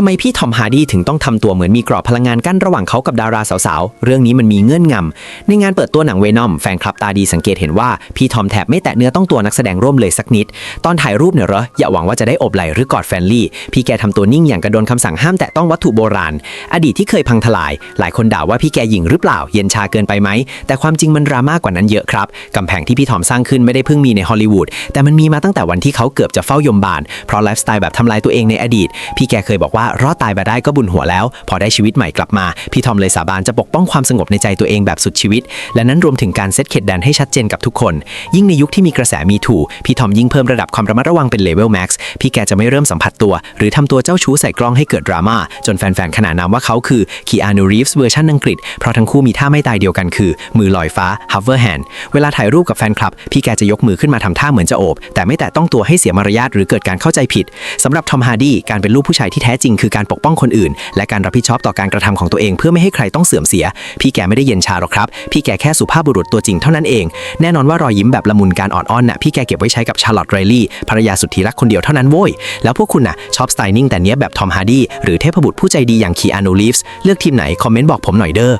ำไมพี่ทอมฮาร์ดี้ถึงต้องทำตัวเหมือนมีกรอบพลังงานกั้นระหว่างเขากับดาราสาวๆ เรื่องนี้มันมีเงื่อนงำ ในงานเปิดตัวหนังเวนอมแฟนคลับตาดีสังเกตเห็นว่า พี่ทอมแทบไม่แตะเนื้อต้องตัวนักแสดงร่วมเลยสักนิด ตอนถ่ายรูปเนี่ยเหรอ อย่าหวังว่าจะได้อบไหลหรือกอดแฟนลี่ พี่แกทำตัวนิ่งอย่างกระโดนคำสั่งห้ามแตะต้องวัตถุโบราณ อดีตที่เคยพังทลาย หลายคนด่าว่าพี่แกหยิ่งหรือเปล่า เย็นชาเกินไปไหม แต่ความจริงมันดราม่ากว่านั้นเยอะครับกำแพงที่พี่ทอมสร้างขึ้นไม่ได้เพิ่งมีในฮอลลีวูด แต่มันมีมาตั้งแต่วันที่เขาเกือบจะเฝ้ายมบาล เพราะไลฟ์สไตล์แบบทำลายตัวเองในอดีต พี่แกเคยบอกว่ารอดตายมาได้ก็บุญหัวแล้ว พอได้ชีวิตใหม่กลับมา พี่ทอมเลยสาบานจะปกป้องความสงบในใจตัวเองแบบสุดชีวิต และนั้นรวมถึงการเซตเขตแดนให้ชัดเจนกับทุกคน ยิ่งในยุคที่มีกระแสมีถูพี่ทอมยิ่งเพิ่มระดับความระมัดระวังเป็นเลเวลแม็กซ์พี่แกจะไม่เริ่มสัมผัสตัว หรือทำตัวเจ้าชู้ใส่กล้องให้เกิดดราม่าจนแฟนๆขนานนามว่าเขาคือคีอานูรีฟส์เวอร์ชันอังกฤษเพราะทั้งคู่มีท่าไม่ตายเดียวกันคือ มือลอยฟ้า hover hand เวลาถ่ายรูปกับแฟนคลับ พี่แกจะยกมือขึ้นมาทำท่าเหมือนจะโอบ แต่ไม่แตะต้องตัวให้เสียมารยาทหรือเกิดการเข้าใจผิดสำหรับทอมฮาร์ดี้การเป็นลูกผู้ชายที่แท้จริงคือการปกป้องคนอื่น และการรับผิดชอบต่อการกระทำของตัวเองเพื่อไม่ให้ใครต้องเสื่อมเสีย พี่แกไม่ได้เย็นชาหรอกครับ พี่แกแค่สุภาพบุรุษตัวจริงเท่านั้นเอง แน่นอนว่ารอยยิ้มแบบละมุนการออดอ้อนน่ะพี่แกเก็บไว้ใช้กับชาร์ลอตไรลี่ภรรยาสุดที่รักคนเดียวเท่านั้นโว้ย แล้วพวกคุณน่ะชอบสไตล์นิ่งแต่เนี้ยแบบทอมฮาร์ดี้หรือเทพบุตรผู้ใจดีอย่างคีอานูลีฟส์เลือกทีมไหนคอมเมนต์บอกผมหน่อยเด้อ